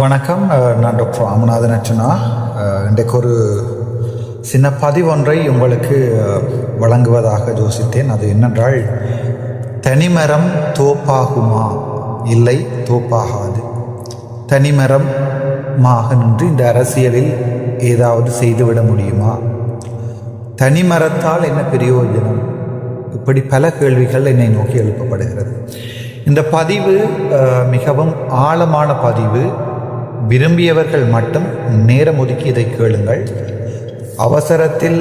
வணக்கம். நான் டாக்டர் ராமநாதன் அர்ச்சனா. இன்றைக்கு ஒரு சின்ன பதிவொன்றை உங்களுக்கு வழங்குவதாக யோசித்தேன். அது என்னென்றால் தனிமரம் தோப்பாகுமா? இல்லை தோப்பாகாது. தனிமரம் மாக நின்று இந்த அரசியலில் ஏதாவது செய்துவிட முடியுமா? தனிமரத்தால் என்ன பிரயோஜனம்? இப்படி பல கேள்விகள் என்னை நோக்கி எழுப்பப்படுகிறது. இந்த பதிவு மிகவும் ஆழமான பதிவு. விரும்பியவர்கள் மட்டும் நேரம் ஒதுக்கி இதை கேளுங்கள். அவசரத்தில்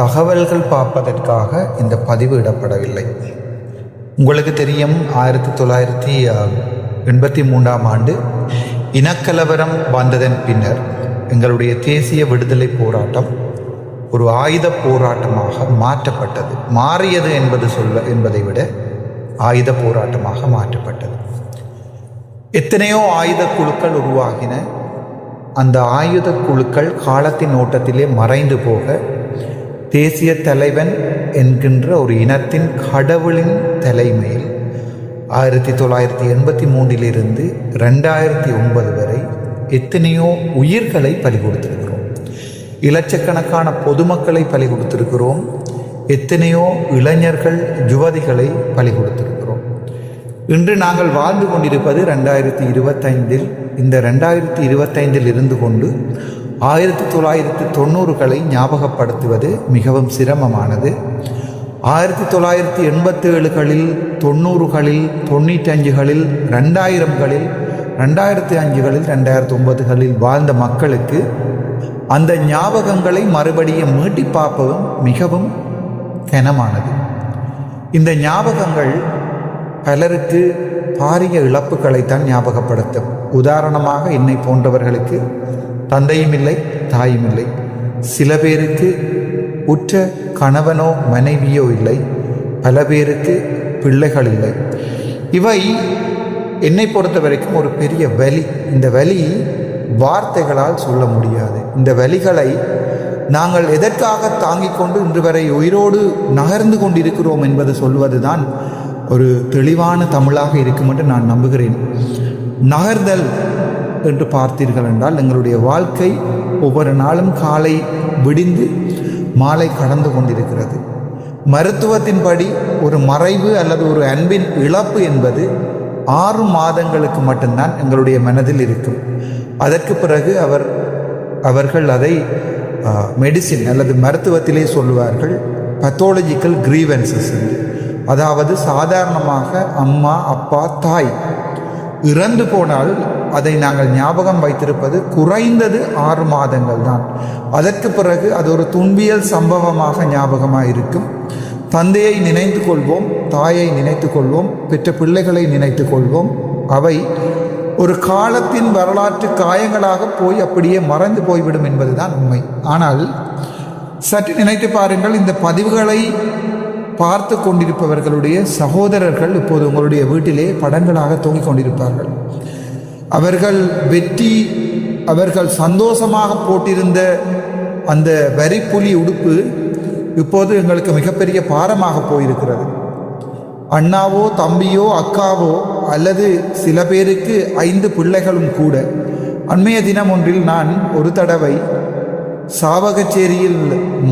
தகவல்கள் பார்ப்பதற்காக இந்த பதிவு இடப்படவில்லை. உங்களுக்கு தெரியும் ஆயிரத்தி தொள்ளாயிரத்தி எண்பத்தி மூன்றாம் ஆண்டு இனக்கலவரம் வந்ததன் பின்னர் எங்களுடைய தேசிய விடுதலை போராட்டம் ஒரு ஆயுத போராட்டமாக மாற்றப்பட்டது. மாறியது என்பது சொல்ல என்பதை விட ஆயுத போராட்டமாக மாற்றப்பட்டது. எத்தனையோ ஆயுத குழுக்கள் உருவாகின. அந்த ஆயுத குழுக்கள் காலத்தின் ஓட்டத்திலே மறைந்து போக தேசிய தலைவன் என்கின்ற ஒரு இனத்தின் கடவுளின் தலைமையில் ஆயிரத்தி தொள்ளாயிரத்தி எண்பத்தி மூன்றிலிருந்து ரெண்டாயிரத்தி ஒன்பது வரை எத்தனையோ உயிர்களை பலி கொடுத்திருக்கிறோம் இலட்சக்கணக்கான பொதுமக்களை பலி கொடுத்திருக்கிறோம் எத்தனையோ இளைஞர்கள் யுவதிகளை பலி கொடுத்திருக்கிறோம் இன்று நாங்கள் வாழ்ந்து கொண்டிருப்பது ரெண்டாயிரத்தி இருபத்தைந்தில். இந்த ரெண்டாயிரத்தி இருபத்தைந்தில் இருந்து கொண்டு ஆயிரத்தி தொள்ளாயிரத்தி தொண்ணூறுகளை ஞாபகப்படுத்துவது மிகவும் சிரமமானது. ஆயிரத்தி தொள்ளாயிரத்தி எண்பத்தேழுகளில் தொண்ணூறுகளில் தொண்ணூற்றஞ்சுகளில் ரெண்டாயிரம்களில் ரெண்டாயிரத்தி அஞ்சுகளில் ரெண்டாயிரத்தி ஒன்பதுகளில் வாழ்ந்த மக்களுக்கு அந்த ஞாபகங்களை மறுபடியும் மீட்டி பார்ப்பதும் மிகவும் கனமானது. இந்த ஞாபகங்கள் பலருக்கு பாரிய இழப்புகளைத்தான் ஞாபகப்படுத்தும். உதாரணமாக என்னை போன்றவர்களுக்கு தந்தையும் இல்லை தாயும் இல்லை. சில பேருக்கு உற்ற கணவனோ மனைவியோ இல்லை. பல பேருக்கு பிள்ளைகள் இல்லை. இவை என்னை பொறுத்த வரைக்கும் ஒரு பெரிய வலி. இந்த வலி வார்த்தைகளால் சொல்ல முடியாது. இந்த வலிகளை நாங்கள் எதற்காக தாங்கிக் கொண்டு இன்று வரை உயிரோடு நகர்ந்து கொண்டிருக்கிறோம் என்பது சொல்வதுதான் ஒரு தெளிவான தமிழாக இருக்கும் என்று நான் நம்புகிறேன். நகர்தல் என்று பார்த்தீர்கள் என்றால் எங்களுடைய வாழ்க்கை ஒவ்வொரு நாளும் காலை விடிந்து மாலை கடந்து கொண்டிருக்கிறது. மருத்துவத்தின்படி ஒரு மறைவு அல்லது ஒரு அன்பின் இழப்பு என்பது ஆறு மாதங்களுக்கு மட்டும்தான் எங்களுடைய மனதில் இருக்கும். அதற்கு பிறகு அவர் அவர்கள் அதை மெடிசின் அல்லது மருத்துவத்திலே சொல்லுவார்கள் பத்தாலஜிக்கல் கிரீவன்சஸ் என்று. அதாவது சாதாரணமாக அம்மா அப்பா தாய். இறந்து போனால் அதை நாங்கள் ஞாபகம் வைத்திருப்பது குறைந்தது ஆறு மாதங்கள் தான். அதற்கு பிறகு அது ஒரு துன்பியல் சம்பவமாக ஞாபகமாக இருக்கும் தந்தையை நினைத்து கொள்வோம் தாயை நினைத்து கொள்வோம் பெற்ற பிள்ளைகளை நினைத்து கொள்வோம். அவை ஒரு காலத்தின் வரலாற்று காயங்களாக போய் அப்படியே மறைந்து போய்விடும் என்பதுதான் உண்மை. ஆனால் சற்று நினைத்து பாருங்கள் இந்த பதிவுகளை பார்த்து கொண்டிருப்பவர்களுடைய சகோதரர்கள் இப்போது உங்களுடைய வீட்டிலே படங்களாக தூங்கிக் கொண்டிருப்பார்கள். அவர்கள் வெற்றி அவர்கள் சந்தோஷமாக போட்டிருந்த அந்த வரிப்புலி உடுப்பு இப்போது எங்களுக்கு மிகப்பெரிய பாரமாக போயிருக்கிறது. அண்ணாவோ தம்பியோ அக்காவோ அல்லது சில பேருக்கு ஐந்து பிள்ளைகளும் கூட அண்மைய தினம் ஒன்றில் நான் ஒரு தடவை சாவகச்சேரியில்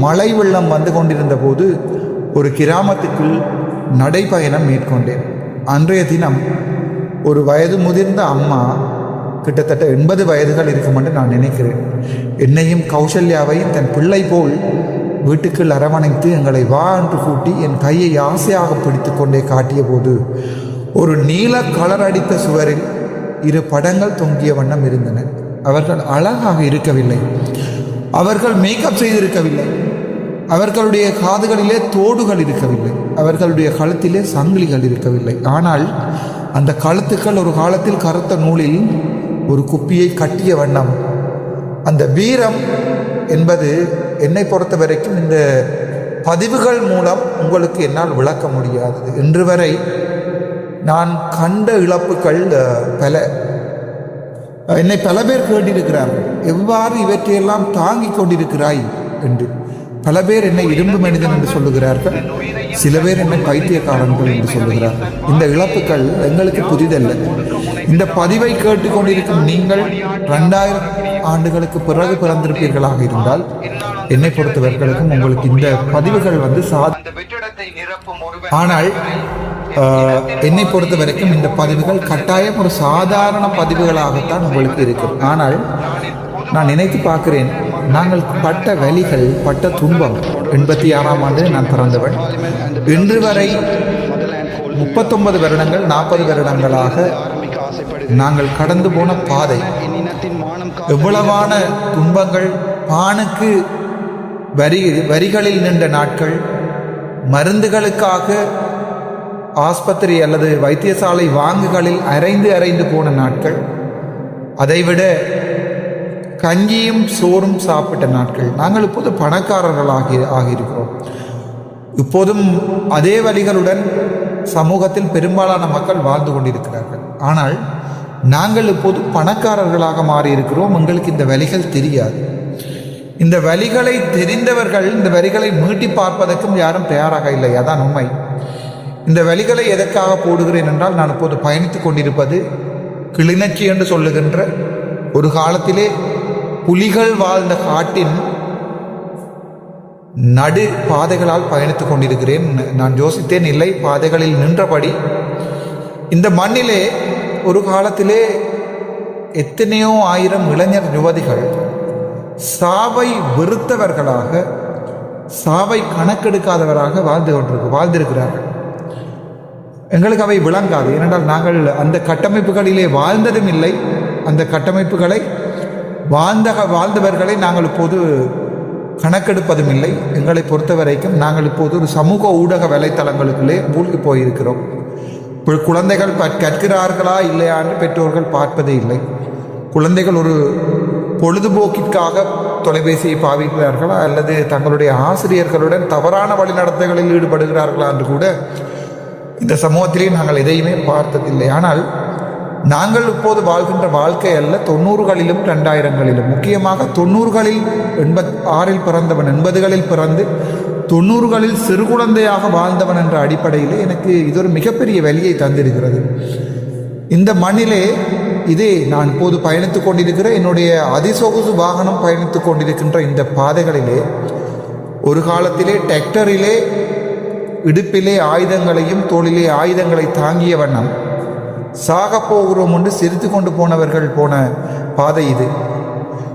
மழை வெள்ளம் வந்து கொண்டிருந்த போது ஒரு கிராமத்துக்குள் நடைப்பயணம் மேற்கொண்டேன். அன்றைய தினம் ஒரு வயது முதிர்ந்த அம்மா கிட்டத்தட்ட எண்பது வயதுகள் இருக்கும் என்று நான் நினைக்கிறேன். என்னையும் கௌசல்யாவையும் தன் பிள்ளை போல் வீட்டுக்குள் அரவணைத்து எங்களை வா என்று கூட்டி என் கையை ஆசையாக பிடித்து கொண்டே காட்டிய போது ஒரு நீல கலர் அடித்த சுவரில் இரு படங்கள் தொங்கிய வண்ணம் இருந்தன. அவர்கள் அழகாக இருக்கவில்லை. அவர்கள் மேக்கப் செய்திருக்கவில்லை. அவர்களுடைய காதுகளிலே தோடுகள் இருக்கவில்லை. அவர்களுடைய கழுத்திலே சங்கிலிகள் இருக்கவில்லை. ஆனால் அந்த கழுத்துக்கள் ஒரு காலத்தில் கருத்த நூலில் ஒரு குப்பியை கட்டிய வண்ணம். அந்த வீரம் என்பது என்னை பொறுத்த வரைக்கும் இந்த பதிவுகள் மூலம் உங்களுக்கு என்னால் விளக்க முடியாதது இன்று வரை நான் கண்ட இழப்புகள் பல. என்னை பல பேர் கேட்டிருக்கிறார்கள். எவ்வாறு இவற்றையெல்லாம் தாங்கிக் கொண்டிருக்கிறாய்? என்று. பல பேர் என்னை இரும்பு மனிதன் என்று சொல்லுகிறார்கள். சில பேர் என்னை பைத்தியக்காரன்கள் என்று சொல்லுகிறார்கள். இந்த இழப்புகள் எங்களுக்கு புதிதல்ல. இந்த பதிவை கேட்டுக்கொண்டிருக்கும் நீங்கள் ரெண்டாயிரம் ஆண்டுகளுக்கு பிறகு பிறந்திருப்பீர்களாக இருந்தால் என்னை பொறுத்தவர்களுக்கும் உங்களுக்கு இந்த பதிவுகள் வந்து சா ஆனால் ஆஹ், என்னை பொறுத்த வரைக்கும் இந்த பதிவுகள் கட்டாயம் ஒரு சாதாரண பதிவுகளாகத்தான் உங்களுக்கு இருக்கும். ஆனால் நான் நினைத்து பார்க்கிறேன் நாங்கள் பட்ட வலிகள் பட்ட துன்பம். எண்பத்தி ஆறாம் ஆண்டு நான் பிறந்தவன். இன்று வரை முப்பத்தொன்பது வருடங்கள் நாற்பது வருடங்களாக நாங்கள் கடந்து போன பாதை. எவ்வளவான துன்பங்கள் பானுக்கு வரி வரிகளில் நின்ற நாட்கள் மருந்துகளுக்காக ஆஸ்பத்திரி அல்லது வைத்தியசாலை வாங்குகளில் அரைந்து அரைந்து போன நாட்கள். அதைவிட கஞ்சியும் சோறும் சாப்பிட்ட நாட்கள். நாங்கள் இப்போது பணக்காரர்களாகி ஆகியிருக்கிறோம். இப்போதும் அதே வழிகளுடன் சமூகத்தில் பெரும்பாலான மக்கள் வாழ்ந்து கொண்டிருக்கிறார்கள். ஆனால் நாங்கள் இப்போது பணக்காரர்களாக மாறியிருக்கிறோம். எங்களுக்கு இந்த வழிகள் தெரியாது. இந்த வழிகளை தெரிந்தவர்கள் இந்த வரிகளை மீட்டி பார்ப்பதற்கும் யாரும் தயாராக இல்லை. அதான் உண்மை. இந்த வழிகளை எதற்காக போடுகிறேன் என்றால் நான் இப்போது பயணித்துக் கொண்டிருப்பது கிளிநொச்சி என்று சொல்லுகின்ற ஒரு காலத்திலே புலிகள் வாழ்ந்த காட்டின் நடு பாதைகளால் பயணித்துக் கொண்டிருக்கிறேன். நான் யோசித்தேன் இல்லை பாதைகளில் நின்றபடி. இந்த மண்ணிலே ஒரு காலத்திலே எத்தனையோ ஆயிரம் இளைஞர் யுவதிகள் சாவை வெறுத்தவர்களாக சாவை கணக்கெடுக்காதவராக வாழ்ந்து கொண்டிருக்கு வாழ்ந்திருக்கிறார்கள். எங்களுக்கு அவை விளங்காது. ஏனென்றால் நாங்கள் அந்த கட்டமைப்புகளிலே வாழ்ந்ததும் இல்லை. அந்த கட்டமைப்புகளை வாழ்ந்த வாழ்ந்தவர்களை நாங்கள் இப்போது கணக்கெடுப்பதும் இல்லை எங்களை பொறுத்த வரைக்கும் நாங்கள் இப்போது ஒரு சமூக ஊடக வலைத்தளங்களுக்குள்ளே மூழ்கி போயிருக்கிறோம். இப்போ குழந்தைகள் ப- கற்கிறார்களா இல்லையா என்று பெற்றோர்கள் பார்ப்பதே இல்லை. குழந்தைகள் ஒரு பொழுதுபோக்கிற்காக தொலைபேசியை பாவிக்கிறார்களா அல்லது தங்களுடைய ஆசிரியர்களுடன் தவறான வழிநடத்தைகளில் ஈடுபடுகிறார்களா என்று கூட இந்த சமூகத்திலே நாங்கள் எதையுமே பார்த்ததில்லை. ஆனால் நாங்கள் இப்போது வாழ்கின்ற வாழ்க்கை அல்ல தொண்ணூறுகளிலும் ரெண்டாயிரங்களிலும் முக்கியமாக தொண்ணூறுகளில் எண்பத் ஆறில் பிறந்தவன் எண்பதுகளில் பிறந்து தொண்ணூறுகளில் சிறு குழந்தையாக வாழ்ந்தவன் என்ற அடிப்படையில் எனக்கு இது ஒரு மிகப்பெரிய வழியை தந்திருக்கிறது. இந்த மண்ணிலே இதே நான் இப்போது பயணித்துக் கொண்டிருக்கிற என்னுடைய அதிசொகுசு வாகனம் பயணித்துக் கொண்டிருக்கின்ற இந்த பாதைகளிலே ஒரு காலத்திலே டிராக்டரிலே இடுப்பிலே ஆயுதங்களையும் தோளிலே ஆயுதங்களை தாங்கிய வண்ணம் சாகப் போகிறோம் என்று சிரித்து கொண்டு போனவர்கள் போன பாதை இது.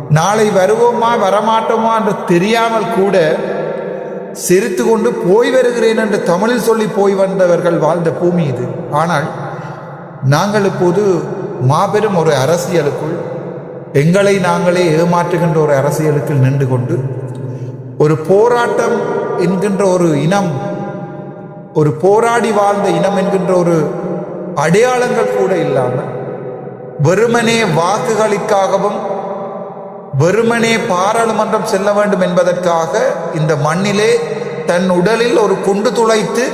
நாளை வருவோமா வரமாட்டோமா என்று தெரியாமல் கூட சிரித்து கொண்டு போய் வருகிறேன் என்று தமிழில் சொல்லி போய் வந்தவர்கள் வாழ்ந்த பூமி இது. ஆனால் நாங்கள் இப்போது மாபெரும் ஒரு அரசியலுக்குள் எங்களை நாங்களே ஏமாற்றுகின்ற ஒரு அரசியலுக்குள் நின்று கொண்டு ஒரு போராட்டம் என்கின்ற ஒரு இனம் ஒரு போராடி வாழ்ந்த இனம் என்கின்ற ஒரு அடையாளங்கள் கூட இல்லாமல் வெறுமனே வாக்குகளுக்காகவும் வெறுமனே பாராளுமன்றம் செல்ல வேண்டும் என்பதற்காக இந்த மண்ணிலே தன் உடலில் ஒரு குண்டு துளைத்து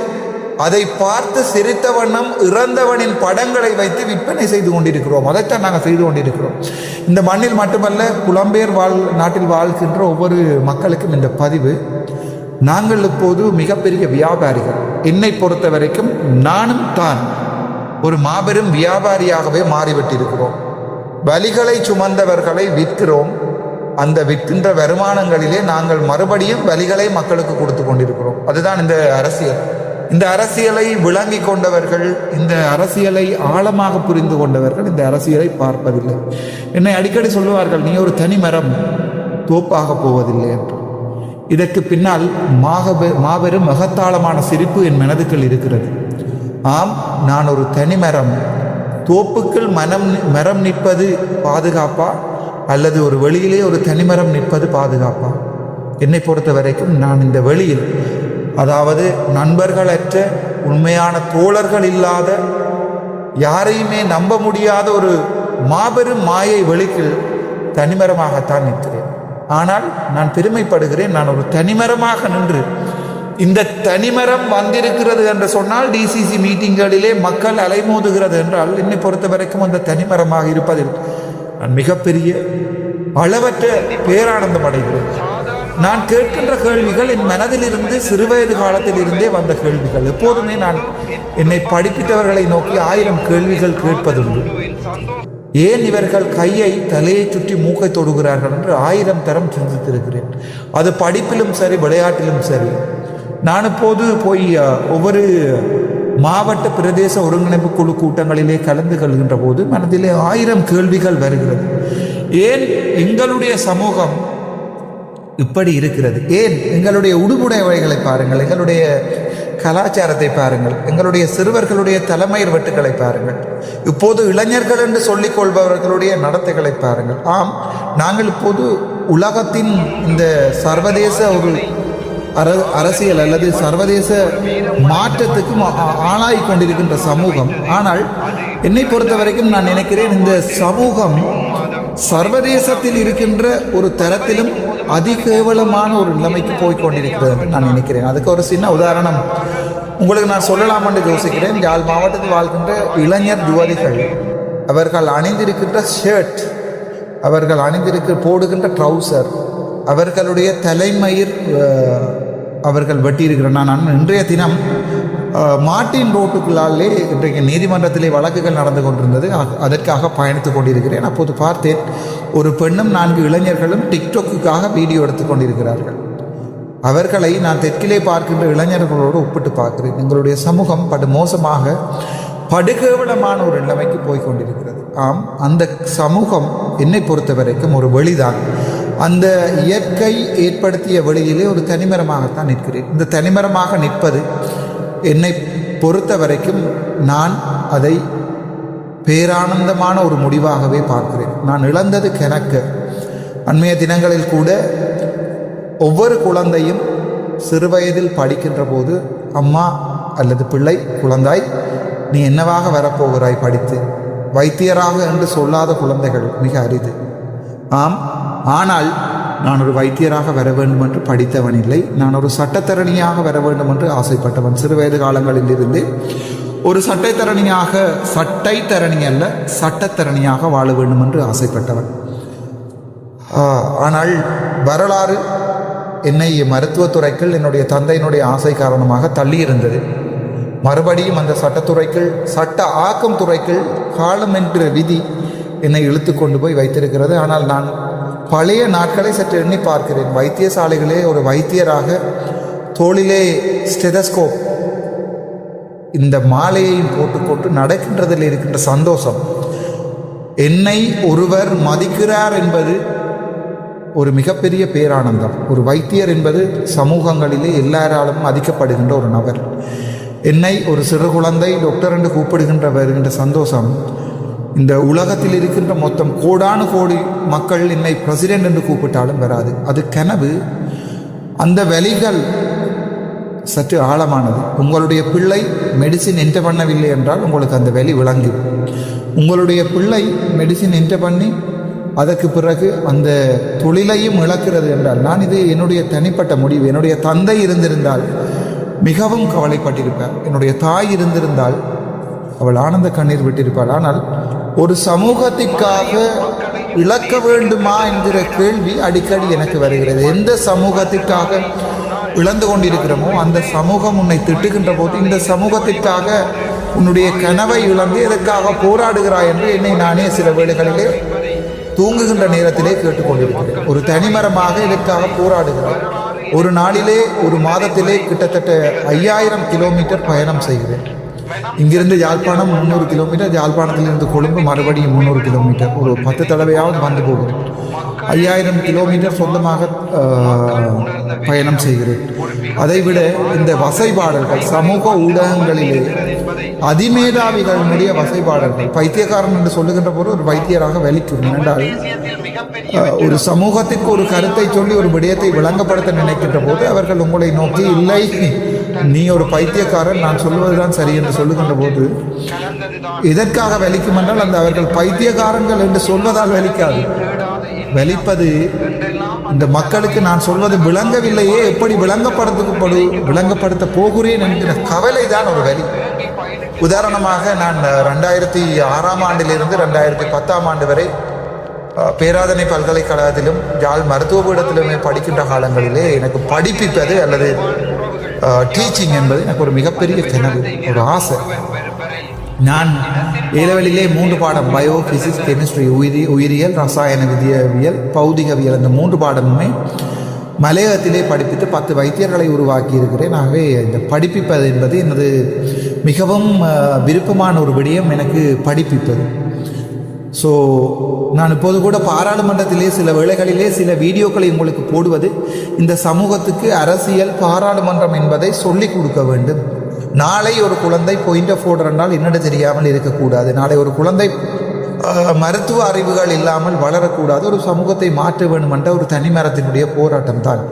அதை பார்த்து சிரித்த வண்ணம் இறந்தவனின் படங்களை வைத்து விற்பனை செய்து கொண்டிருக்கிறோம். அதைத்தான் நாங்கள் செய்து கொண்டிருக்கிறோம். இந்த மண்ணில் மட்டுமல்ல புலம்பெயர் வாழ் நாட்டில் வாழ்கின்ற ஒவ்வொரு மக்களுக்கும் இந்த பதிவு. நாங்கள் இப்போது மிகப்பெரிய வியாபாரிகள். என்னை பொறுத்த வரைக்கும் நானும் தான் ஒரு மாபெரும் வியாபாரியாகவே மாறிவிட்டிருக்கிறோம். வலிகளை சுமந்தவர்களை விற்கிறோம். அந்த விற்கின்ற வருமானங்களிலே நாங்கள் மறுபடியும் வலிகளை மக்களுக்கு கொடுத்து கொண்டிருக்கிறோம். அதுதான் இந்த அரசியல். இந்த அரசியலை விளங்கி கொண்டவர்கள் இந்த அரசியலை ஆழமாக புரிந்து கொண்டவர்கள் இந்த அரசியலை பார்ப்பதில்லை. என்னை அடிக்கடி சொல்லுவார்கள் நீ ஒரு தனி மரம் தோப்பாக போவதில்லை என்று. இதற்கு பின்னால் மாகபெ மாபெரும் மகத்தாளமான சிரிப்பு என் மனதுக்குள் இருக்கிறது. ஆம் நான் ஒரு தனிமரம். தோப்புக்குள் மனம் மரம் நிற்பது பாதுகாப்பா? அல்லது ஒரு வெளியிலே ஒரு தனிமரம் நிற்பது பாதுகாப்பா? என்னை பொறுத்த வரைக்கும் நான் இந்த வெளியில் அதாவது நண்பர்களற்ற உண்மையான தோழர்கள் இல்லாத யாரையுமே நம்ப முடியாத ஒரு மாபெரும் மாயை வெளிக்கில் தனிமரமாகத்தான் நிற்கிறேன். ஆனால் நான் பெருமைப்படுகிறேன் நான் ஒரு தனிமரமாக நின்று இந்த தனிமரம் வந்திருக்கிறது என்று சொன்னால் டிசிசி மீட்டிங்களிலே மக்கள் அலைமோதுகிறது என்றால் என்னை பொறுத்த வரைக்கும் அந்த தனிமரமாக இருப்பதில் நான் மிகப்பெரிய அளவற்ற பேரானந்தம் அடைகிறேன். நான் கேட்கின்ற கேள்விகள் என் மனதிலிருந்து சிறுவயது காலத்தில் இருந்தே வந்த கேள்விகள். எப்போதுமே நான் என்னை படிப்பித்தவர்களை நோக்கி ஆயிரம் கேள்விகள் கேட்பதுண்டு. ஏன் இவர்கள் கையை தலையை சுற்றி மூக்கை தொடுகிறார்கள் என்று ஆயிரம் தரம் சிந்தித்திருக்கிறேன். அது படிப்பிலும் சரி விளையாட்டிலும் சரி. நான் இப்போது போய் ஒவ்வொரு மாவட்ட பிரதேச ஒருங்கிணைப்பு குழு கூட்டங்களிலே கலந்து கொள்கின்ற போது மனதிலே ஆயிரம் கேள்விகள் வருகிறது. ஏன் எங்களுடைய சமூகம் இப்படி இருக்கிறது? ஏன் எங்களுடைய உடுமுடைவைகளை பாருங்கள் எங்களுடைய கலாச்சாரத்தை பாருங்கள் எங்களுடைய சிறுவர்களுடைய தலைமை வெட்டுக்களை பாருங்கள் இப்போது இளைஞர்கள் என்று சொல்லிக் கொள்பவர்களுடைய நடத்தைகளை பாருங்கள். ஆம் நாங்கள் இப்போது உலகத்தின் இந்த சர்வதேச ஒரு அரசியல் அல்லது சர்வதேச மாற்றத்துக்கும் ஆ- ஆளாகிக் கொண்டிருக்கின்ற சமூகம். ஆனால் என்னை பொறுத்த வரைக்கும் நான் நினைக்கிறேன் இந்த சமூகம் சர்வதேசத்தில் இருக்கின்ற ஒரு தரத்திலும் அதிகேவலமான ஒரு நிலைமைக்கு போய் கொண்டிருக்கிறது என்று நான் நினைக்கிறேன். அதுக்கு ஒரு சின்ன உதாரணம். உங்களுக்கு நான் சொல்லலாம் என்று யோசிக்கிறேன். யாழ் மாவட்டத்தில் வாழ்கின்ற இளைஞர் யுவதிகள் அவர்கள் அணிந்திருக்கின்ற ஷர்ட் அவர்கள் அணிந்திருக்க போடுகின்ற ட்ரௌசர் அவர்களுடைய தலைமயிர் அவர்கள் வெட்டியிருக்கிறேன் நான் இன்றைய தினம் மார்ட்டின் ரோட்டுக்குள்ளாலே இன்றைக்கு நீதிமன்றத்திலே வழக்குகள் நடந்து கொண்டிருந்தது. அதற்காக பயணித்துக் கொண்டிருக்கிறேன். அப்போது பார்த்தேன் ஒரு பெண்ணும் நான்கு இளைஞர்களும் டிக்டாக்குக்காக வீடியோ எடுத்துக் கொண்டிருக்கிறார்கள். அவர்களை நான் தெற்கிலே பார்க்கின்ற இளைஞர்களோடு ஒப்பிட்டு பார்க்கிறேன். எங்களுடைய சமூகம் படு மோசமாக படுகேவலமான ஒரு நிலைமைக்கு போய்க் கொண்டிருக்கிறது. ஆம் அந்த சமூகம் என்னை பொறுத்த வரைக்கும் ஒரு வெளிதான். அந்த இயற்கை ஏற்படுத்திய வெளியிலே ஒரு தனிமரமாகத்தான் நிற்கிறேன். இந்த தனிமரமாக நிற்பது என்னை பொறுத்த வரைக்கும் நான் அதை பேரானந்தமான ஒரு முடிவாகவே பார்க்கிறேன். நான் இழந்தது கணக்கு. அண்மைய தினங்களில் கூட ஒவ்வொரு குழந்தையும் சிறுவயதில் படிக்கின்ற போது அம்மா அல்லது பிள்ளை குழந்தாய் நீ என்னவாக வரப்போகிறாய் படித்து? வைத்தியராக என்று சொல்லாத குழந்தைகள் மிக அரிது. ஆம் ஆனால் நான் ஒரு வைத்தியராக வர வேண்டும் என்று படித்தவன் இல்லை. நான் ஒரு சட்டத்தரணியாக வர வேண்டும் என்று ஆசைப்பட்டவன். சிறுவயது காலங்களில் இருந்து ஒரு சட்டைத்தரணியாக சட்டைத்தரணி அல்ல சட்டத்தரணியாக வாழ வேண்டும் என்று ஆசைப்பட்டவன். ஆ, ஆனால் வரலாறு என்னை மருத்துவத்துறைக்குள் என்னுடைய தந்தையினுடைய ஆசை காரணமாக தள்ளியிருந்தது. மறுபடியும் அந்த சட்டத்துறைக்குள் சட்ட ஆக்கம் துறைக்குள் காலம் என்ற விதி என்னை இழுத்து கொண்டு போய் வைத்திருக்கிறது. ஆனால் நான் பழைய நாட்களை சற்று எண்ணி பார்க்கிறேன். வைத்தியசாலைகளே ஒரு வைத்தியராக தோளிலே ஸ்டெதஸ்கோப் இந்த மாலையையும் போட்டுக்கொண்டு நடக்கின்றதில் இருக்கின்ற சந்தோஷம். என்னை ஒருவர் மதிக்கிறார் என்பது ஒரு மிகப்பெரிய பேரானந்தம். ஒரு வைத்தியர் என்பது சமூகங்களிலே எல்லாராலும் மதிக்கப்படுகின்ற ஒரு நபர். என்னை ஒரு சிறு குழந்தை டாக்டர் என்று கூப்பிடுகின்ற வருகின்ற சந்தோஷம் இந்த உலகத்தில் இருக்கின்ற மொத்தம் கோடானு கோடி மக்கள் என்னை பிரசிடென்ட் என்று கூப்பிட்டாலும் வராது. அது கனவு. அந்த வழிகள் சற்று ஆழமானது. உங்களுடைய பிள்ளை மெடிசின் என்டர் பண்ணவில்லை என்றால் உங்களுக்கு அந்த வலி விளங்கும் உங்களுடைய பிள்ளை மெடிசின் என்டர் பண்ணி அதற்கு பிறகு அந்த தொழிலையும் இழக்கிறது என்றால் நான் இது என்னுடைய தனிப்பட்ட முடிவு. என்னுடைய தந்தை இருந்திருந்தால் மிகவும் கவலைப்பட்டிருப்பார். என்னுடைய தாய் இருந்திருந்தால் அவள் ஆனந்த கண்ணீர் விட்டிருப்பாள். ஆனால் ஒரு சமூகத்திற்காக இழக்க வேண்டுமா என்கிற கேள்வி அடிக்கடி எனக்கு வருகிறது. எந்த சமூகத்திற்காக இழந்து கொண்டிருக்கிறோமோ அந்த சமூகம் உன்னை திட்டுகின்ற போது இந்த சமூகத்திற்காக உன்னுடைய கனவை இழந்து எதற்காக போராடுகிறாய் என்று என்னை நானே சில வேளைகளிலே தூங்குகின்ற நேரத்திலே கேட்டுக்கொண்டிருக்கிறேன் ஒரு தனிமரமாக இதற்காக போராடுகிறார் ஒரு நாளிலே ஒரு மாதத்திலே கிட்டத்தட்ட ஐயாயிரம் கிலோமீட்டர் பயணம் செய்கிறேன். இங்கிருந்து யாழ்ப்பாணம் முந்நூறு கிலோமீட்டர் யாழ்ப்பாணத்திலிருந்து கொழும்பு மறுபடியும் முந்நூறு கிலோமீட்டர். ஒரு பத்து தடவையாவது வந்து போகிறேன். ஐயாயிரம் கிலோமீட்டர் சொந்தமாக பயணம் செய்கிறேன். அதைவிட இந்த வசைபாடல்கள் சமூக ஊடகங்களிலே அதிமேதாவிகளுடைய வசைபாடல்கள் பைத்தியக்காரன் என்று சொல்லுகின்ற போது ஒரு வைத்தியராக வலிக்கும் என்றால் ஒரு சமூகத்திற்கு ஒரு கருத்தை சொல்லி ஒரு விடயத்தை விளங்கப்படுத்த நினைக்கின்ற போது அவர்கள் உங்களை நோக்கி இல்லை நீ ஒரு பைத்தியக்காரன் நான் சொல்வதுதான் சரி என்று சொல்லுகின்ற போது எதற்காக வலிக்கும் என்றால் அந்த அவர்கள் பைத்தியக்காரங்கள் என்று சொல்வதால் வலிக்காது. வலிப்பது இந்த மக்களுக்கு நான் சொல்வது விளங்கவில்லையே எப்படி விளங்கப்படுத்தப்படு விளங்கப்படுத்த போகிறேன் என்கிற கவலை தான் ஒரு வலி. உதாரணமாக நான் ரெண்டாயிரத்தி ஆறாம் ஆண்டிலிருந்து ரெண்டாயிரத்தி பத்தாம் ஆண்டு வரை பேராதனை பல்கலைக்கழகத்திலும் யாழ் மருத்துவ பீடத்திலுமே படிக்கின்ற காலங்களிலே எனக்கு படிப்பிப்பது அல்லது டீச்சிங் என்பது எனக்கு ஒரு மிகப்பெரிய கனவு ஒரு ஆசை. நான் இளவெளியிலே மூன்று பாடம் பயோ பிசிக்ஸ் கெமிஸ்ட்ரி உயிரி உயிரியல் ரசாயன விதியவியல் பௌதிகவியல் அந்த மூன்று பாடமுமே மலையகத்திலே படிப்பித்து பத்து வைத்தியர்களை உருவாக்கி இருக்கிறேன் ஆகவே இந்த படிப்பிப்பது என்பது எனது மிகவும் விருப்பமான ஒரு விடயம். எனக்கு படிப்பிப்பது. ஸோ நான் இப்போது கூட பாராளுமன்றத்திலே சில வேளைகளிலே சில வீடியோக்களை உங்களுக்கு போடுவது இந்த சமூகத்துக்கு அரசியல் பாராளுமன்றம் என்பதை சொல்லிக் கொடுக்க வேண்டும். நாளை ஒரு குழந்தை பொயிண்ட என்றால் என்னடு தெரியாமல் இருக்கக்கூடாது. நாளை ஒரு குழந்தை மருத்துவ அறிவுகள் இல்லாமல் வளரக்கூடாது. ஒரு சமூகத்தை மாற்ற வேண்டும் என்ற ஒரு தனிமரத்தினுடைய போராட்டம் தான்.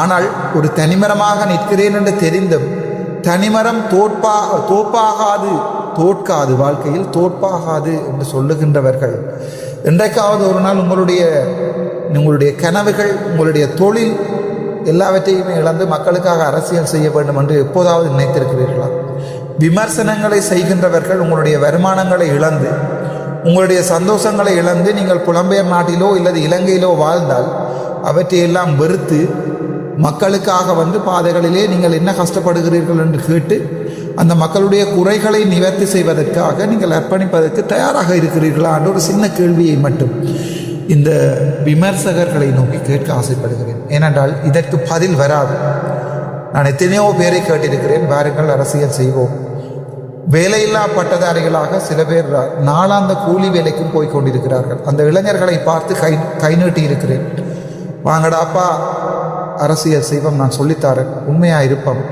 ஆனால் ஒரு தனிமரமாக நிற்கிறேன் என்று தெரிந்தும் தனிமரம் தோற்பா தோப்பாகாது தோற்காது வாழ்க்கையில் தோற்பாகாது என்று சொல்லுகின்றவர்கள். என்றைக்காவது ஒரு நாள் உங்களுடைய உங்களுடைய கனவுகள் உங்களுடைய தொழில் எல்லாவற்றையுமே இழந்து மக்களுக்காக அரசியல் செய்ய வேண்டும் என்று எப்போதாவது நினைத்திருக்கிறீர்களா? விமர்சனங்களை செய்கின்றவர்கள் உங்களுடைய வருமானங்களை இழந்து உங்களுடைய சந்தோஷங்களை இழந்து நீங்கள் புலம்பெயர் நாட்டிலோ இல்லது இலங்கையிலோ வாழ்ந்தால் அவற்றையெல்லாம் வெறுத்து மக்களுக்காக வந்து பாதைகளிலே நீங்கள் என்ன கஷ்டப்படுகிறீர்கள் என்று கேட்டு அந்த மக்களுடைய குறைகளை நிவர்த்தி செய்வதற்காக நீங்கள் அர்ப்பணிப்பதற்கு தயாராக இருக்கிறீர்களா என்ற ஒரு சின்ன கேள்வியை மட்டும் இந்த விமர்சகர்களை நோக்கி கேட்க ஆசைப்படுகிறேன். ஏனென்றால் இதற்கு பதில் வராது. நான் எத்தனையோ பேரை கேட்டிருக்கிறேன். வாருங்கள் அரசியல் செய்வோம். வேலையில்லா பட்டதாரிகளாக சில பேர் நாளாந்த கூலி வேலைக்கும் போய் கொண்டிருக்கிறார்கள். அந்த இளைஞர்களை பார்த்து கை கை நீட்டி இருக்கிறேன். வாங்கடாப்பா அரசியல் செய்வோம் நான் சொல்லித்தாரேன் உண்மையாக இருப்போம்.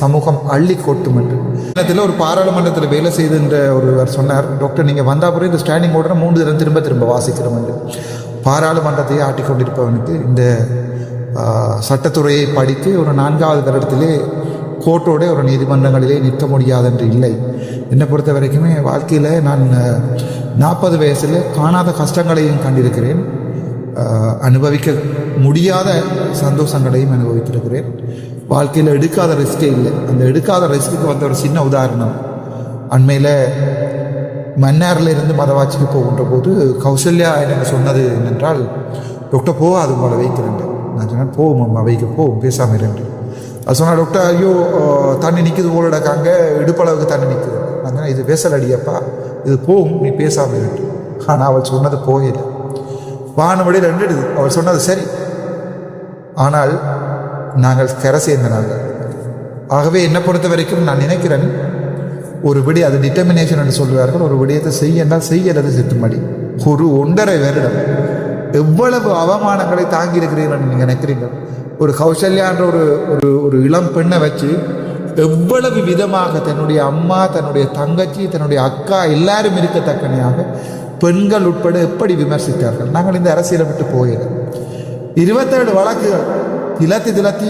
சமூகம் அள்ளி கொட்டும் என்று. இடத்துல ஒரு பாராளுமன்றத்தில் வேலை செய்துன்ற ஒருவர் சொன்னார் டாக்டர் நீங்கள் வந்த இந்த ஸ்டாண்டிங் ஓடுற மூன்று தினம் திரும்ப திரும்ப வாசிக்கிறோம் என்று. பாராளுமன்றத்தையே ஆட்டிக்கொண்டிருப்பவனுக்கு இந்த சட்டத்துறையை படித்து ஒரு நான்காவது தரத்திலே கோர்ட்டோட ஒரு நீதிமன்றங்களிலே நிற்க முடியாதென்று இல்லை. என்னை பொறுத்த வரைக்குமே வாழ்க்கையில் நான் நாற்பது வயசில் காணாத கஷ்டங்களையும் கண்டிருக்கிறேன். அனுபவிக்க முடியாத சந்தோஷங்களையும் அனுபவித்திருக்கிறேன். வாழ்க்கையில் எடுக்காத ரிஸ்கே இல்லை. அந்த எடுக்காத ரிஸ்க்கு வந்த ஒரு சின்ன உதாரணம். அண்மையில் மன்னாரில் இருந்து மதவாச்சிக்கு போகின்ற போது கௌசல்யா எனக்கு சொன்னது என்னென்றால் டாக்டர் போகாது உங்களை வைக்கிறேன் நான் சொன்னேன் போவோம் அம்மா வைக்க போவோம் பேசாமல் இருந்து அது சொன்னால் டாக்டர் ஐயோ தண்ணி நிற்கிது போலடாக்காங்க இடுப்பளவுக்கு தண்ணி நிற்குது நான் சொன்னேன் இது பேசலடியப்பா இது போகும் நீ பேசாமல் இருந்து ஆனால் அவள் சொன்னது போயில்லை வானபடி ரெண்டுடுது அவள் சொன்னது சரி. ஆனால் நாங்கள் கரை சேர்ந்த நாங்கள் ஆகவே என்னை பொறுத்த வரைக்கும் நான் நினைக்கிறேன் ஒரு விடி அது டிட்டர்மினேஷன் என்று சொல்வார்கள் ஒரு விடயத்தை செய்ய என்றால் செய்யறது செத்துமடி. ஒரு ஒன்றரை வருடம். எவ்வளவு அவமானங்களை தாங்கி இருக்கிறீர்கள் நீங்கள் நினைக்கிறீங்க ஒரு கௌசல்யான்ற ஒரு ஒரு ஒரு இளம் பெண்ணை வச்சு எவ்வளவு விதமாக தன்னுடைய அம்மா தன்னுடைய தங்கச்சி தன்னுடைய அக்கா எல்லாரும் இருக்கத்தக்கனையாக பெண்கள் உட்பட எப்படி விமர்சித்தார்கள்? நாங்கள் இந்த அரசியலை விட்டு போயிடும் இருபத்தேழு வழக்குகள். திலத்தி திலத்தி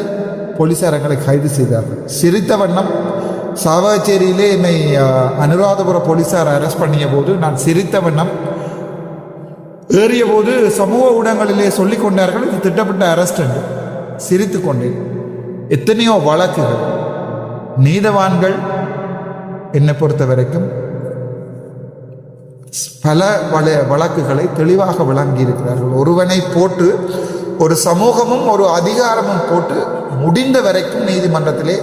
போலீசார் எங்களை கைது செய்தார்கள் சிரித்த வண்ணம் சாவகச்சேரியிலே என்னை அனுராதபுர போலீசார் அரெஸ்ட் பண்ணிய போது நான் சிரித்த வண்ணம் ஏறிய போது சமூக ஊடகங்களிலே சொல்லிக் கொண்டார்கள் இது திட்டப்பட்ட அரெஸ்ட் என்று சிரித்து கொண்டேன் எத்தனையோ வழக்குகள் நீதவான்கள் என்னை பொறுத்த வரைக்கும் பல வள வழக்குகளை தெளிவாக விளங்கி இருக்கிறார்கள் ஒருவனை போட்டு ஒரு சமூகமும் ஒரு அதிகாரமும் போட்டு முடிந்த வரைக்கும் நீதிமன்றத்திலே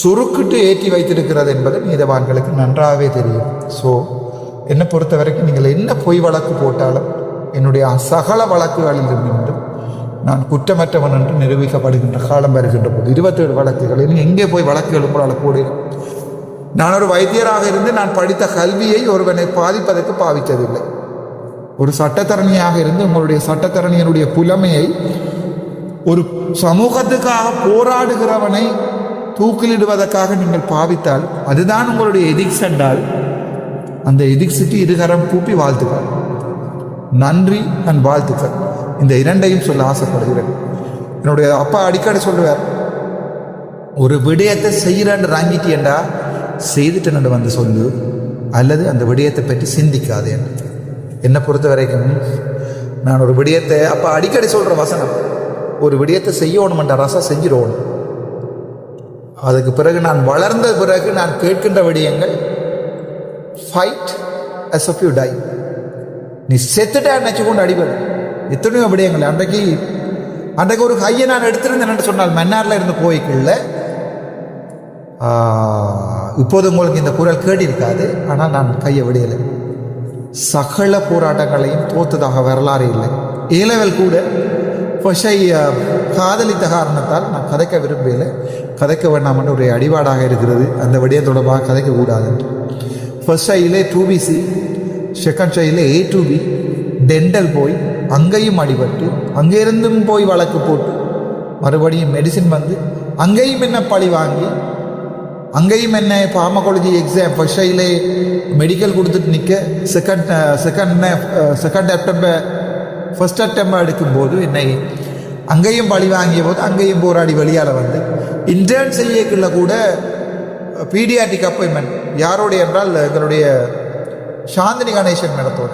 சுருக்கிட்டு ஏற்றி வைத்திருக்கிறது என்பது நீதவான்களுக்கு நன்றாகவே தெரியும். ஸோ என்னை பொறுத்த வரைக்கும் நீங்கள் என்ன பொய் வழக்கு போட்டாலும் என்னுடைய சகல வழக்குகளில் இருந்தும் நான் குற்றமற்றவன் என்று நிரூபிக்கப்படுகின்ற காலம் வருகின்ற போது இருபத்தேழு வழக்குகள் இனி எங்கே போய் வழக்குகள் உங்களால் போடுகிறோம்? நான் ஒரு வைத்தியராக இருந்து நான் படித்த கல்வியை ஒருவனை பாதிப்பதற்கு பாவித்ததில்லை. ஒரு சட்டத்தரணியாக இருந்து உங்களுடைய சட்டத்தரணியனுடைய புலமையை ஒரு சமூகத்துக்காக போராடுகிறவனை தூக்கிலிடுவதற்காக நீங்கள் பாவித்தால் அதுதான் உங்களுடைய எதிக்ஸ் என்றால் அந்த எதிக்ஸுக்கு இருகரம் கூப்பி வாழ்த்துக்கள். நன்றி அண்ட் வாழ்த்துக்கள். இந்த இரண்டையும் சொல்ல ஆசைப்படுகிறேன். என்னுடைய அப்பா அடிக்கடி சொல்லுவார் ஒரு விடயத்தை செய்கிறேன்னு ராங்கிட்டியண்டா செய்துட்டு வந்து சொல்லு அல்லது அந்த விடயத்தை பற்றி சிந்திக்காதே என்னை பொறுத்த வரைக்கும் நான் ஒரு விடயத்தை அப்போ அடிக்கடி சொல்கிற வசனம் ஒரு விடயத்தை செய்யணுமென்ற ரசம் செஞ்சிடணும் அதுக்கு பிறகு நான் வளர்ந்த பிறகு நான் கேட்கின்ற விடயங்கள் fight as up you die நீ செத்துட்டா நினச்சி கொண்டு அடிபடு எத்தனையோ விடயங்கள் அன்றைக்கு அன்றைக்கு ஒரு கையை நான் எடுத்திருந்தேன் சொன்னால் மன்னாரில் இருந்து கோயில்களில் இப்போது உங்களுக்கு இந்த குரல் கேட்டிருக்காது ஆனால் நான் கையை விடையலை சகல போராட்டங்களையும் தோத்ததாக வரலாறு இல்லை. ஏலவல் கூட பஷை காதலித்த காரணத்தால் நான் கதைக்க விரும்பல கதைக்க வேண்டாம் என்று ஒரு அடிபாடாக இருக்கிறது. அந்த விடயம் தொடர்பாக கதைக்க கூடாது ஃபர்ஸ்ட் ஷையிலே டூ பிசி செகண்ட் ஷையிலே ஏ டூ பி டென்டல் போய் அங்கேயும் அடிபட்டு அங்கே இருந்தும் போய் வழக்கு போட்டு மறுபடியும் மெடிசின் வந்து அங்கேயும் என்ன பழி வாங்கி அங்கேயும் என்ன ஃபார்மகாலஜி எக்ஸாம் ஃபர்ஸ்ட் ஷையிலே மெடிக்கல் கொடுத்துட்டு நிற்க செகண்ட் செகண்ட் செகண்ட் அட்டம்பை ஃபஸ்ட் அட்டம்பை எடுக்கும்போது என்னை அங்கேயும் பழி வாங்கிய போது அங்கேயும் போராடி வெளியால் வந்து இன்டர்ன் செய்யக்குள்ள கூட பீடியாட்டிக் அப்பாயின்மெண்ட் யாரோடைய என்றால் எங்களுடைய சாந்தினி கணேசன் மேடத்தோட.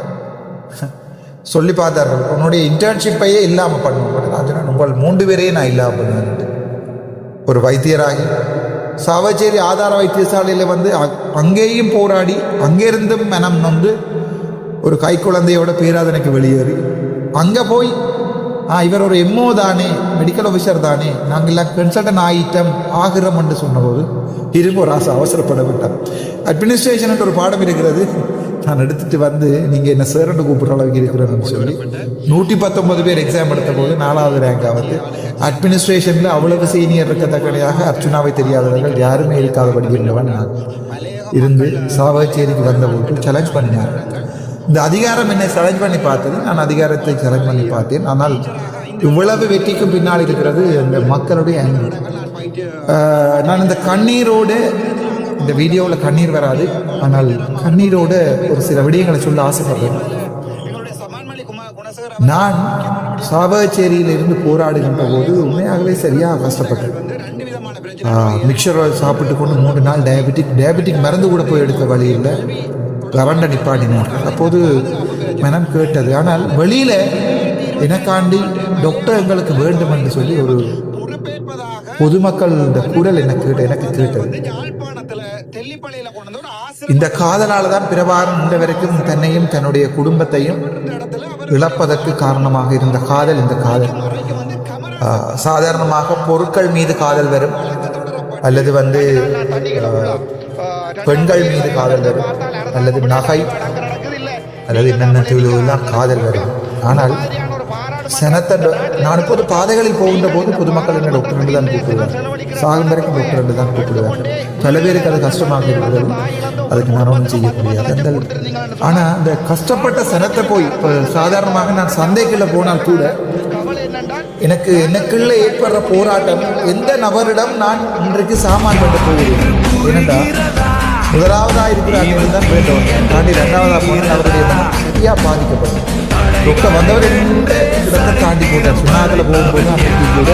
சொல்லி பார்த்தார்கள் உன்னுடைய இன்டர்ன்ஷிப்பையே இல்லாமல் பண்ணுவோம் நான் சொன்னேன் உங்கள் மூன்று பேரையே நான் இல்லாமல் பண்ணுவேன். ஒரு வைத்தியராகி சாவச்சேரி ஆதார வைத்தியசாலையில் வந்து அங்கேயும் போராடி அங்கேருந்தும் மனம் நொந்து ஒரு கை குழந்தையோட பேராதனைக்கு வெளியேறி. அங்கே போய் ஆ இவர் ஒரு எம்ஓ தானே மெடிக்கல் ஆஃபீஸர் தானே நாங்கள் எல்லாம் கன்சல்டன் ஆகிட்டோம் ஆகிறோம் என்று சொன்னபோது திரும்ப ஒரு ஆசை அவசரப்பட விட்டார். அட்மினிஸ்ட்ரேஷன் ஒரு பாடம் இருக்கிறது. நான் எடுத்துட்டு வந்து நீங்கள் என்ன சேரண்டு கூப்பிட்ற அளவுக்கு இருக்கிறேன்னு சொல்லி நூற்றி பத்தொன்பது பேர் எக்ஸாம் எடுத்த போது நாலாவது ரேங்க் ஆகுது அட்மினிஸ்ட்ரேஷனில் அவ்வளவு சீனியர் இருக்கத்தக்கடையாக அர்ச்சுனாவை தெரியாதவர்கள் யாருமே இருக்காதபடி இருந்தவன் நான். இருந்து சாவகச்சேரிக்கு வந்தபோது சேலஞ்ச் பண்ணினார். இந்த அதிகாரம் என்னை சேலஞ்ச் பண்ணி பார்த்தது. நான் அதிகாரத்தை சேலஞ்ச் பண்ணி பார்த்தேன். ஆனால் இவ்வளவு வெற்றிக்கும் பின்னால் இருக்கிறது அந்த மக்களுடைய நான் இந்த கண்ணீரோடு இந்த வீடியோவில் கண்ணீர் வராது. ஆனால் கண்ணீரோடு ஒரு சில விடயங்களை சொல்ல ஆசைப்படுறேன். நான் சாவகச்சேரியில் இருந்து போராடுகின்ற போது உண்மையாகவே சரியாக கஷ்டப்பட்டேன். மிக்சரை சாப்பிட்டு கொண்டு மூணு நாள் டயபெட்டிக் டயபெட்டிக் மருந்து கூட போய் எடுக்க வழி இல்லை. கரண்ட நிப்பாட்டினார். அப்போது மனம் கேட்டது. ஆனால் வெளியில் எனக்காண்டி டாக்டர் எங்களுக்கு வேண்டும் என்று சொல்லி ஒரு பொதுமக்கள் இந்த குரல் எனக்கு கேட்ட எனக்கு கேட்டது. இந்த காதலால தான் பிரபாகரன் இந்த வரைக்கும் தன்னையும் தன்னுடைய குடும்பத்தையும் இழப்பதற்கு காரணமாக இருந்த காதல் இந்த காதல். ஆஹ், சாதாரணமாக பொருட்கள் மீது காதல் வரும். அல்லது வந்து பெண்கள் மீது காதல் வரும். அல்லது நகை அல்லது என்னென்ன எல்லாம் காதல் வரும். ஆனால் செனத்தை நான் இப்போது பாதைகளில் போகின்ற போது பொதுமக்கள் என்ன டாக்டர் என்று தான் கூப்பிடுவேன். சாகும் வரைக்கும் டாக்டர் என்று தான் கூப்பிடுவேன். பல பேருக்கு அது கஷ்டமாக இருக்கிறது. அதுக்கு நான் ஒன்றும் செய்ய முடியாது. அந்த ஆனால் அந்த கஷ்டப்பட்ட சனத்தை போய் இப்போ சாதாரணமாக நான் சந்தைக்குள்ள போனால் கூட எனக்கு எனக்குள்ள ஏற்படுற போராட்டம் எந்த நபரிடம் நான் இன்றைக்கு சாமான் பண்ண போகிறேன்? ஏனென்றால் முதலாவதாக இருக்கிற அன்னையில் தான் வேண்டும் தாண்டி ரெண்டாவதாக போனால் அவருடைய சரியாக பாதிக்கப்படும். டாக்டர் வந்தவர் இந்த இடத்தை தாண்டி போட்டார் சுனாதில் போகும்போது அன்றைக்கு கூட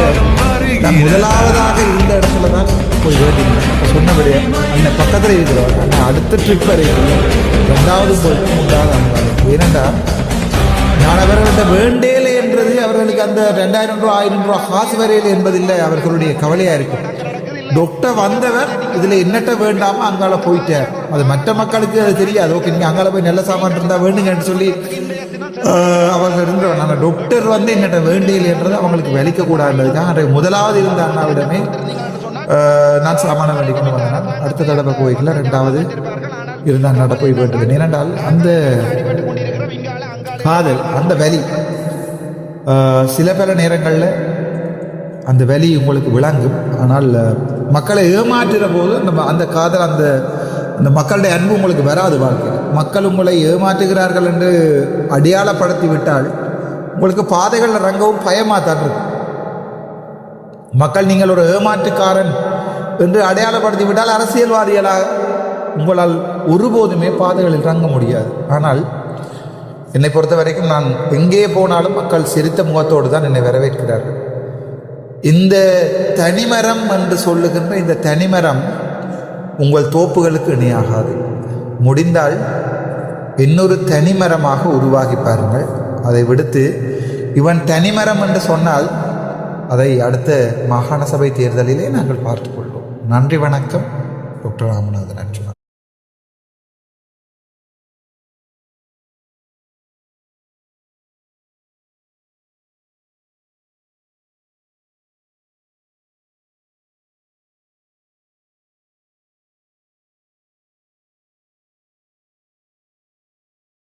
நான் முதலாவதாக இருந்த இடத்துல தான் போய் வேண்டியிருந்தேன் அப்போ சொன்னபடி அந்த பக்கத்தில் இருக்கிறவர் அந்த அடுத்த ட்ரிப் வரைக்கும் ரெண்டாவது போய் மூன்றாவது அந்த ஏனென்றால் நான் அவர்கள்ட்ட வேண்டேலே என்றது அவர்களுக்கு அந்த ரெண்டாயிரம் ரூபா ஆயிரம் ரூபா காசு வரையில் என்பதில்லை அவர்களுடைய கவலையா இருக்கும் டாக்டர் வந்தவர் இதுல என்னட்ட வேண்டாம அங்கால போயிட்டார் அது மற்ற மக்களுக்கு அது தெரியாது ஓகே நீங்கள் அங்கால போய் நல்ல சாமான் இருந்தால் வேணுங்கன்னு சொல்லி அவர்கள் இருந்தவர் அந்த டாக்டர் வந்து என்னட்ட வேண்டியில் என்றது அவங்களுக்கு வலிக்க கூடாதுன்றதுக்காக அன்றைய முதலாவது இருந்த அண்ணாவிடமே. நான் சாமான வேண்டி கொண்டு வந்தேன். அடுத்த தடவை கோயிலில் ரெண்டாவது இருந்த அண்ணாட்ட போய் வேண்டியது. ஏனென்றால் அந்த காதல் அந்த வலி சில பல நேரங்களில் அந்த வலி உங்களுக்கு விளங்கும். ஆனால் மக்களை ஏமாற்றுகிற போது அந்த ம- அந்த காதல் அந்த அந்த மக்களுடைய அன்பு உங்களுக்கு வராது வாழ்க்கை மக்கள் உங்களை ஏமாற்றுகிறார்கள் என்று அடையாளப்படுத்தி விட்டால் உங்களுக்கு பாதைகளில் ரங்கவும் பயமாக தான் இருக்கும் மக்கள் நீங்கள் ஒரு ஏமாற்றுக்காரன் என்று அடையாளப்படுத்தி விட்டால் அரசியல்வாதிகளாக உங்களால் ஒருபோதுமே பாதைகளில் ரங்க முடியாது. ஆனால் என்னை பொறுத்த வரைக்கும் நான் எங்கே போனாலும் மக்கள் சிரித்த முகத்தோடு தான் என்னை வரவேற்கிறார்கள். இந்த தனிமரம் என்று சொல்லுகின்ற இந்த தனிமரம் உங்கள் தோப்புகளுக்கு இணையாகாது. முடிந்தால் இன்னொரு தனிமரமாக உருவாகி பாருங்கள். அதை விடுத்து இவன் தனிமரம் என்று சொன்னால் அதை அடுத்த மாகாண சபை தேர்தலிலே நாங்கள் பார்த்துக்கொள்வோம் நன்றி வணக்கம். டாக்டர் ராமநாதன் நன்றி